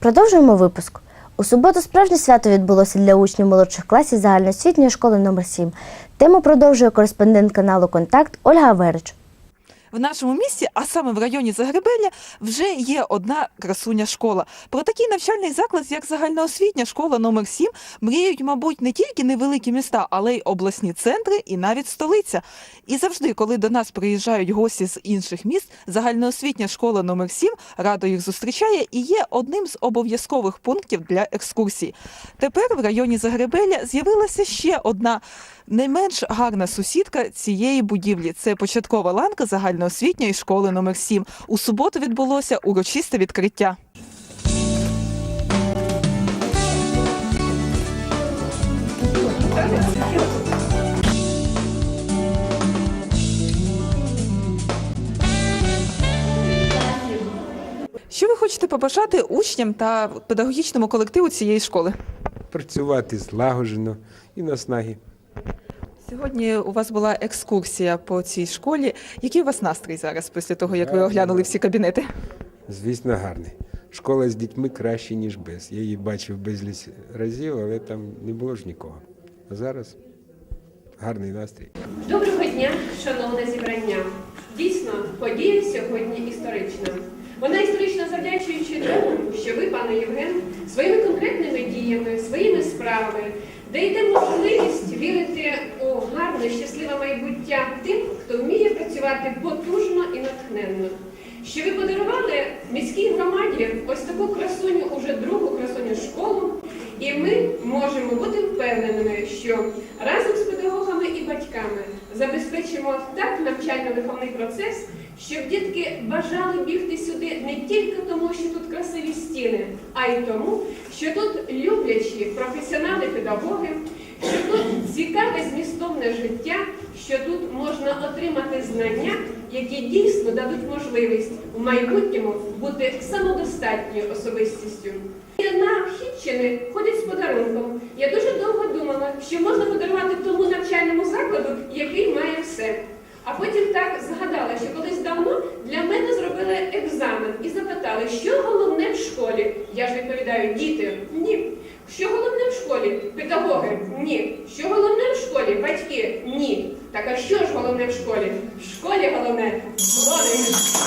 Продовжуємо випуск. У суботу справжнє свято відбулося для учнів молодших класів загальноосвітньої школи номер 7 Тему продовжує кореспондент каналу Контакт Ольга Верич. В нашому місті, а саме в районі Загребелля, вже є одна красуня школа. Про такий навчальний заклад, як загальноосвітня школа номер 7 мріють, мабуть, не тільки невеликі міста, але й обласні центри і навіть столиця. І завжди, коли до нас приїжджають гості з інших міст, загальноосвітня школа номер 7 радо їх зустрічає і є одним з обов'язкових пунктів для екскурсій. Тепер в районі Загребелля з'явилася ще одна не менш гарна сусідка цієї будівлі. Це початкова ланка загальноосвітньої школи номер 7 У суботу відбулося урочисте відкриття. Що ви хочете побажати учням та педагогічному колективу цієї школи? працювати злагоджено і наснаги. Сьогодні у вас була екскурсія по цій школі. Який у вас настрій зараз після того, як ви оглянули всі кабінети? Звісно, гарний. Школа з дітьми краще, ніж без. Я її бачив безліч разів, але там не було ж нікого. А зараз гарний настрій. Доброго дня, шановне зібрання. Дійсно, подія сьогодні історична. Вона історична завдячуючи тому, що ви, пане Євген, своїми конкретними діями, своїми справами даєте можливість вірити у гарне, щасливе майбуття тим, хто вміє працювати потужно і натхненно. Що ви подарували міській громаді ось таку красуню, уже другу красуню школу, і ми можемо бути впевненими, що разом з педагогами і батьками забезпечимо так навчально-виховний процес, щоб дітки бажали бігти сюди не тільки тому, що тут красиві стіни, а й тому, що тут люблячі професіонали-педагоги, що тут цікаве змістовне життя, що тут можна отримати знання, які дійсно дадуть можливість в майбутньому бути самодостатньою особистістю. На Хітчини ходять з подарунком. Я дуже довго думала, що можна подарувати тому навчальному закладу, який має все. А потім так згадала, що колись давно для мене зробили екзамен і запитали, що головне в школі. Я ж відповідаю, діти, ні. Що головне в школі? Педагоги? Ні. Що головне в школі? Батьки? Ні. Так а що ж головне в школі? В школі головне дзвоник.